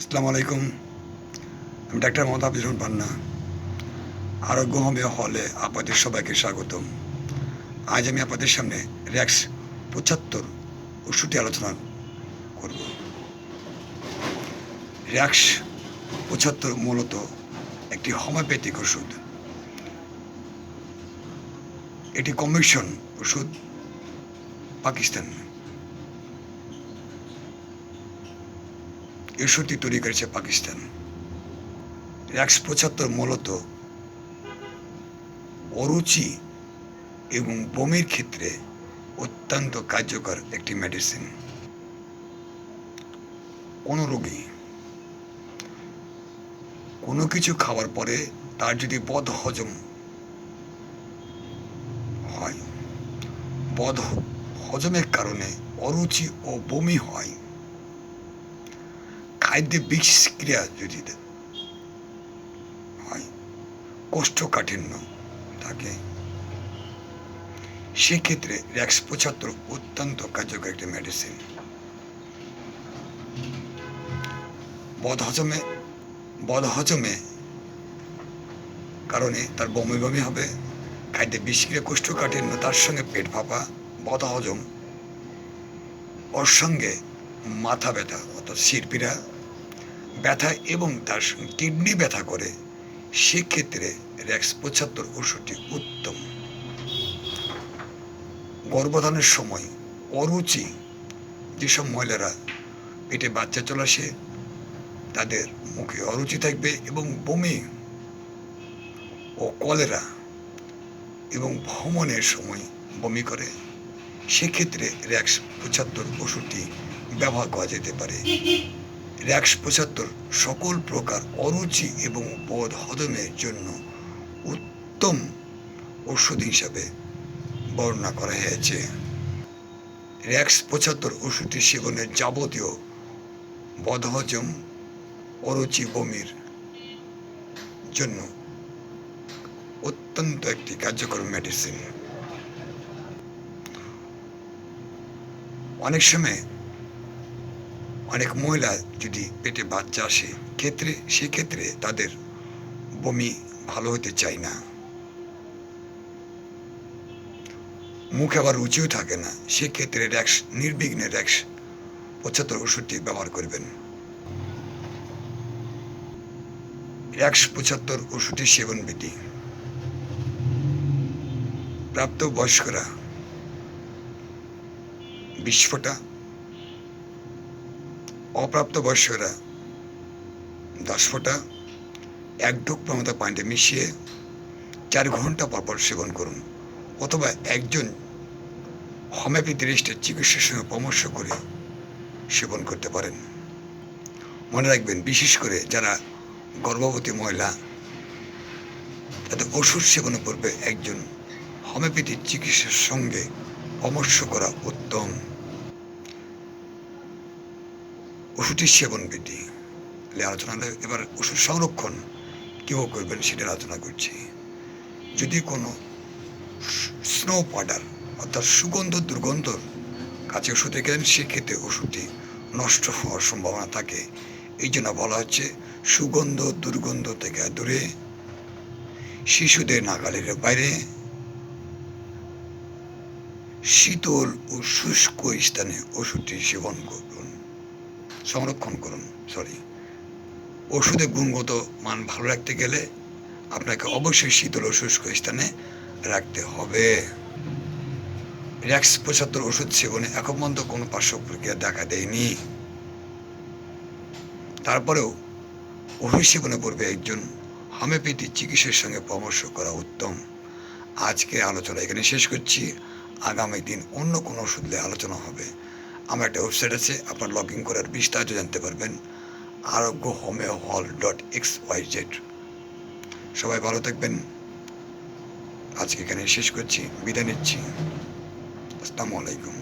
আসসালামু আলাইকুম। আমি ডাক্তার মোহাম্মদ রহমান পান্না। আরোগ্য হোমিও হলে আপনাদের সবাইকে স্বাগতম। আজ আমি আপনাদের সামনে র্যাক্স পঁচাত্তর ওষুধটি আলোচনা করব। র্যাক্স পঁচাত্তর মূলত একটি হোমিওপ্যাথিক ওষুধ। এটি কমিশন ওষুধ পাকিস্তান। ওষুধটি তৈরি করেছে পাকিস্তান। একশো পঁচাত্তর মূলত অরুচি এবং বমির ক্ষেত্রে অত্যন্ত কার্যকর একটি মেডিসিন কোনো রোগী কোনো কিছু খাওয়ার পরে তার যদি বদ হজম হয়, বদ হজমের কারণে অরুচি ও বমি হয় খাদ্যে বিষক্রিয়া যদি হয় কোষ্ঠকাঠিন্য থাকে। সেক্ষেত্রে র্যাক্স পঁচাত্তর অত্যন্ত কার্যকর একটি মেডিসিন বদহজমে বদহজমে কারণে তার বমি বমি হবে, খাদ্যে বিষক্রিয়া, কোষ্ঠকাঠিন্য, তার সঙ্গে পেট ফাঁপা, বদহজম, ওর সঙ্গে মাথা ব্যথা, অর্থাৎ শিরপিরা ব্যথা এবং তার কিডনি ব্যথা করে, সেক্ষেত্রে র্যাক্স পঁচাত্তর ওষুধটি উত্তম। গর্ভধানের সময় অরুচি, যেসব মহিলারা পেটে বাচ্চা চলে আসে, তাদের মুখে অরুচি থাকবে এবং বমি ও কলেরা এবং ভ্রমণের সময় বমি করে, সেক্ষেত্রে র্যাক্স পঁচাত্তর ওষুধটি ব্যবহার করা যেতে পারে। র্যাক্স পঁচাত্তর সকল প্রকার অরুচি এবং বোধ হজমের জন্য উত্তম ওষুধ হিসাবে বর্ণনা করা হয়েছে। র্যাক্স পঁচাত্তর ওষুধটি সেবনের যাবতীয় বদহজম অরুচি বমির জন্য অত্যন্ত একটি কার্যকর মেডিসিন অনেক সময় অনেক মহিলা যদি পেটে বাচ্চা আসে, ক্ষেত্রে, সেক্ষেত্রে তাদের বমি ভালো হতে চায় না। মুখ আবার রুচিও থাকে না, সেক্ষেত্রে র্যাক্স, নির্বিঘ্নে র্যাক্স পঁচাত্তর ওষুধটি ব্যবহার করবেন। র্যাক্স পঁচাত্তর ওষুধটি সেবন বিধি। প্রাপ্ত বয়স্করা বিশ ফোঁটা অপ্রাপ্ত বয়স্করা দশ ফোঁটা এক ডুক প্রমতা পানিতে মিশিয়ে চার ঘণ্টা পর পর সেবন করুন অথবা একজন হোমিওপ্যাথিস্টের চিকিৎসার সঙ্গে পরামর্শ করে সেবন করতে পারেন। মনে রাখবেন, বিশেষ করে যারা গর্ভবতী মহিলা, তাদের ওষুধ সেবনের পূর্বে একজন হোমিওপ্যাথির চিকিৎসার সঙ্গে পরামর্শ করা উত্তম। ওষুধের সেবন বিধি। আলোচনা এবার ওষুধ সংরক্ষণ কেউ করবেন সেটা আলোচনা করছি। যদি কোনো স্নো পাউডার অর্থাৎ সুগন্ধ দুর্গন্ধ কাছে ওষুধ রেখে দেন, সেক্ষেত্রে ওষুধটি নষ্ট হওয়ার সম্ভাবনা থাকে। এই জন্য বলা হচ্ছে, সুগন্ধ দুর্গন্ধ থেকে দূরে, শিশুদের নাগালের বাইরে, শীতল ও শুষ্ক স্থানে ওষুধটি সেবন করুন। সংরক্ষণ করুন সরি ওষুধের গুণগত মান ভালো রাখতে গেলে আপনাকে অবশ্যই শীতল ও শুষ্ক স্থানে রাখতে হবে। র্যাক্স পঁচাত্তর ওষুধ সেবনে এখন পর্যন্ত কোনো পার্শ্ব প্রক্রিয়া দেখা দেয়নি। তারপরেও ওষুধ সেবনে পূর্বে একজন হোমিওপ্যাথি চিকিৎসার সঙ্গে পরামর্শ করা উত্তম। আজকে আলোচনা এখানে শেষ করছি। আগামী দিন অন্য কোনো ওষুধ নিয়ে আলোচনা হবে। আমার একটা ওয়েবসাইট আছে, আপনার লগ ইন করার বিস্তারিত জানতে পারবেন। আরোগ্য হোমিও হল ডট এক্স ওয়াই জেড সবাই ভালো থাকবেন। আজকে এখানে শেষ করছি। বিদায় নিচ্ছি। আসসালামু আলাইকুম।